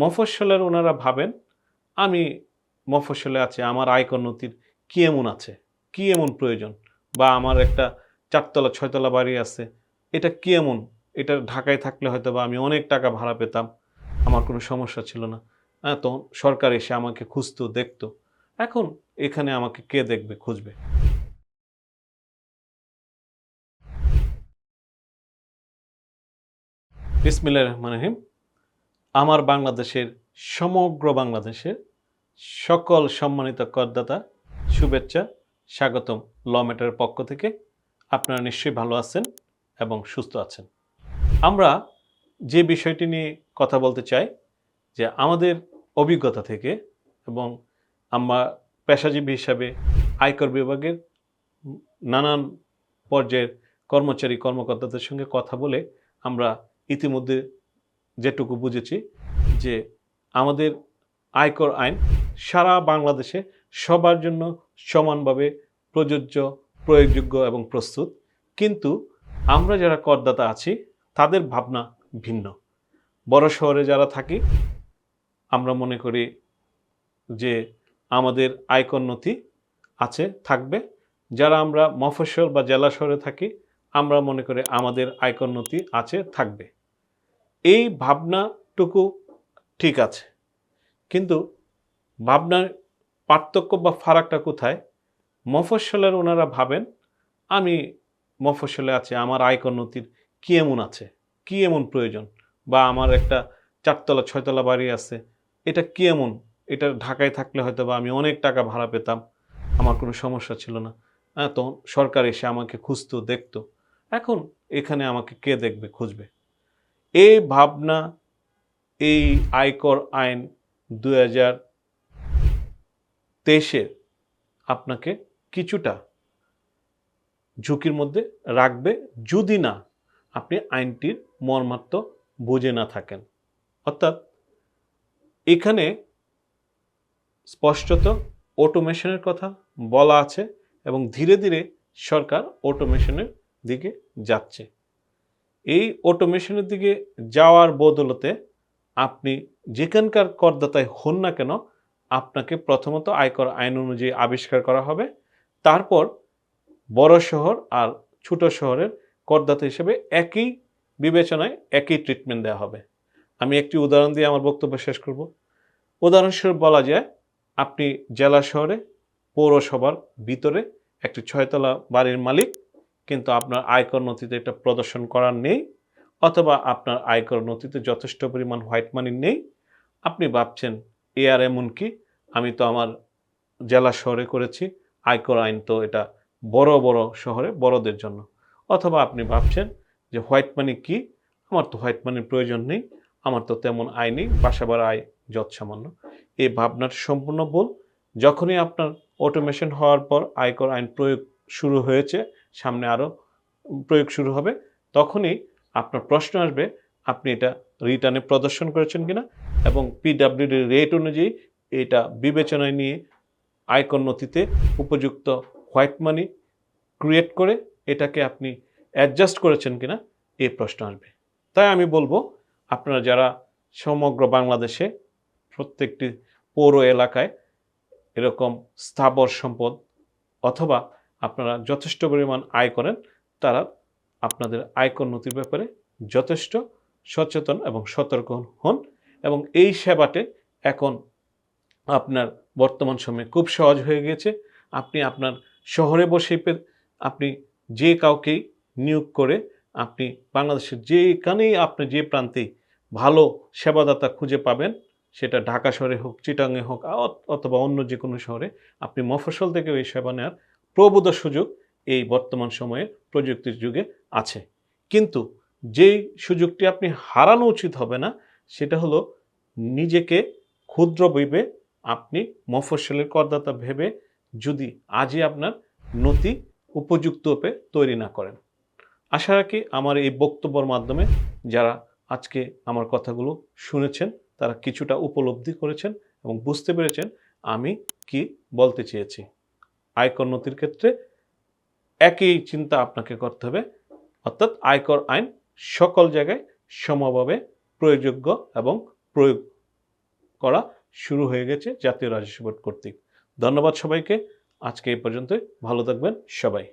মফস্বলের ওনারা ভাবেন, আমি মফস্বলে আছি, আমার আয়কর নথির কী এমন আছে? কী এমন প্রয়োজন? বা আমার একটা চারতলা, ছয়তলা বাড়ি আছে, এটা কী এমন? এটা ঢাকায় থাকলে হয়তো বা আমি অনেক টাকা ভাড়া পেতাম, আমার কোনো সমস্যা ছিল না। হ্যাঁ তখন সরকার এসে আমাকে খুঁজতো, দেখতো। এখন এখানে আমাকে কে দেখবে, খুঁজবে? বিসমিল্লাহ রহমান রহিম। আমার বাংলাদেশের সমগ্র বাংলাদেশের সকল সম্মানিত করদাতা শুভেচ্ছা, স্বাগতম ল ম্যাটারের পক্ষ থেকে। আপনারা নিশ্চয়ই ভালো আছেন এবং সুস্থ আছেন। আমরা যে বিষয়টি নিয়ে কথা বলতে চাই, যে আমাদের অভিজ্ঞতা থেকে এবং আমরা পেশাজীবী হিসাবে আয়কর বিভাগের নানান পর্যায়ের কর্মচারী কর্মকর্তাদের সঙ্গে কথা বলে আমরা ইতিমধ্যে যেটুকু বুঝেছি যে আমাদের আয়কর আইন সারা বাংলাদেশে সবার জন্য সমানভাবে প্রযোজ্য, প্রয়োগযোগ্য এবং প্রস্তুত। কিন্তু আমরা যারা করদাতা আছি, তাদের ভাবনা ভিন্ন। বড় শহরে যারা থাকি, আমরা মনে করি যে আমাদের আয়কর নথি আছে, থাকবে। যারা আমরা মফস্বল বা জেলা শহরে থাকি, আমরা মনে করি আমাদের আয়কর নথি আছে, থাকবে। এই ভাবনাটুকু ঠিক আছে। কিন্তু ভাবনার পার্থক্য বা ফারাকটা কোথায়? মফস্বলের ওনারা ভাবেন, আমি মফস্বলে আছি, আমার আয়কর নথির কী এমন আছে? কী এমন প্রয়োজন? বা আমার একটা চারতলা, ছয়তলা বাড়ি আছে, এটা কী এমন? এটা ঢাকায় থাকলে হয়তো বা আমি অনেক টাকা ভাড়া পেতাম, আমার কোনো সমস্যা ছিল না। হ্যাঁ তখন সরকার এসে আমাকে খুঁজতো, দেখতো। এখন এখানে আমাকে কে দেখবে, খুঁজবে? এই ভাবনা, এই আয়কর আইন দু হাজার তেইশের আপনাকে কিছুটা ঝুঁকির মধ্যে রাখবে যদি না আপনি আইনটির মর্মার্থ বুঝে না থাকেন। অর্থাৎ এখানে স্পষ্টত অটোমেশনের কথা বলা আছে এবং ধীরে ধীরে সরকার অটোমেশনের দিকে যাচ্ছে। এই অটোমেশনের দিকে যাওয়ার বদলতে আপনি যেখানকার করদাতায় হন না কেন, আপনাকে প্রথমত আয়কর আইন অনুযায়ী আবিষ্কার করা হবে। তারপর বড় শহর আর ছোট শহরের করদাতা হিসেবে একই বিবেচনায় একই ট্রিটমেন্ট দেওয়া হবে। আমি একটি উদাহরণ দিয়ে আমার বক্তব্য শেষ করব। উদাহরণস্বরূপ বলা যায়, আপনি জেলা শহরে, পৌরসভার ভিতরে একটি ছয়তলা বাড়ির মালিক কিন্তু আপনার আয়কর নথিতে এটা প্রদর্শন করার নেই, অথবা আপনার আয়কর নথিতে যথেষ্ট পরিমাণ হোয়াইট মানি নেই। আপনি ভাবছেন, এ আর এমন কি? আমি তো আমার জেলা শহরে করেছি, আয়কর আইন তো এটা বড় বড় শহরে বড়দের জন্য। অথবা আপনি ভাবছেন যে, হোয়াইট মানি কি? আমার তো হোয়াইট মানির প্রয়োজন নেই, আমার তো তেমন আয় নেই বাসাবার আয় যৎ সামান্য এই ভাবনার সম্পূর্ণ ভুল। যখনই আপনার অটোমেশন হওয়ার পর আয়কর আইন প্রয়োগ শুরু হয়েছে সামনে আরও প্রয়োগ শুরু হবে, তখনই আপনার প্রশ্ন আসবে, আপনি এটা রিটার্নে প্রদর্শন করেছেন কিনা এবং পিডাব্লিউডি রেট অনুযায়ী এটা বিবেচনায় নিয়ে আয়কর নথিতে উপযুক্ত হোয়াইট মানি ক্রিয়েট করে এটাকে আপনি অ্যাডজাস্ট করেছেন কিনা এই প্রশ্ন আসবে। তাই আমি বলব, আপনারা যারা সমগ্র বাংলাদেশে প্রত্যেকটি পৌর এলাকায় এরকম স্থাবর সম্পদ অথবা আপনারা যথেষ্ট পরিমাণ আয় করেন, তারা আপনাদের আয়কর নথির ব্যাপারে যথেষ্ট সচেতন এবং সতর্ক হন এবং এই সেবাতে এখন আপনার বর্তমান সময়ে খুব সহজ হয়ে গেছে। আপনি আপনার শহরে বসে আপনি যে কাউকেই নিয়োগ করে আপনি বাংলাদেশের যেখানেই আপনি যে প্রান্তেই ভালো সেবাদাতা খুঁজে পাবেন, সেটা ঢাকা শহরে হোক চিটাঙে হোক অথবা অন্য যে কোনো শহরে, আপনি মফস্বল থেকে এই সেবা নেওয়ার প্রবুদ সুযোগ এই বর্তমান সময়ে প্রযুক্তির যুগে আছে। কিন্তু যেই সুযোগটি আপনি হারানো উচিত হবে না, সেটা হলো নিজেকে ক্ষুদ্র ভেবে আপনি মফস্বলের করদাতা ভেবে যদি আজই আপনার নথি উপযুক্ত তৈরি না করেন। আশা রাখি আমার এই বক্তব্যের মাধ্যমে যারা আজকে আমার কথাগুলো শুনেছেন, তারা কিছুটা উপলব্ধি করেছেন এবং বুঝতে পেরেছেন আমি কি বলতে চেয়েছি। আয়কর নথির ক্ষেত্রে একই চিন্তা আপনাকে করতে হবে। অর্থাৎ আয়কর আইন সকল জায়গায় সমভাবে প্রয়োগযোগ্য এবং প্রয়োগ করা শুরু হয়ে গেছে জাতীয় রাজস্ব বোর্ড কর্তৃক। ধন্যবাদ সবাইকে। আজকে এই পর্যন্তই। ভালো থাকবেন সবাই।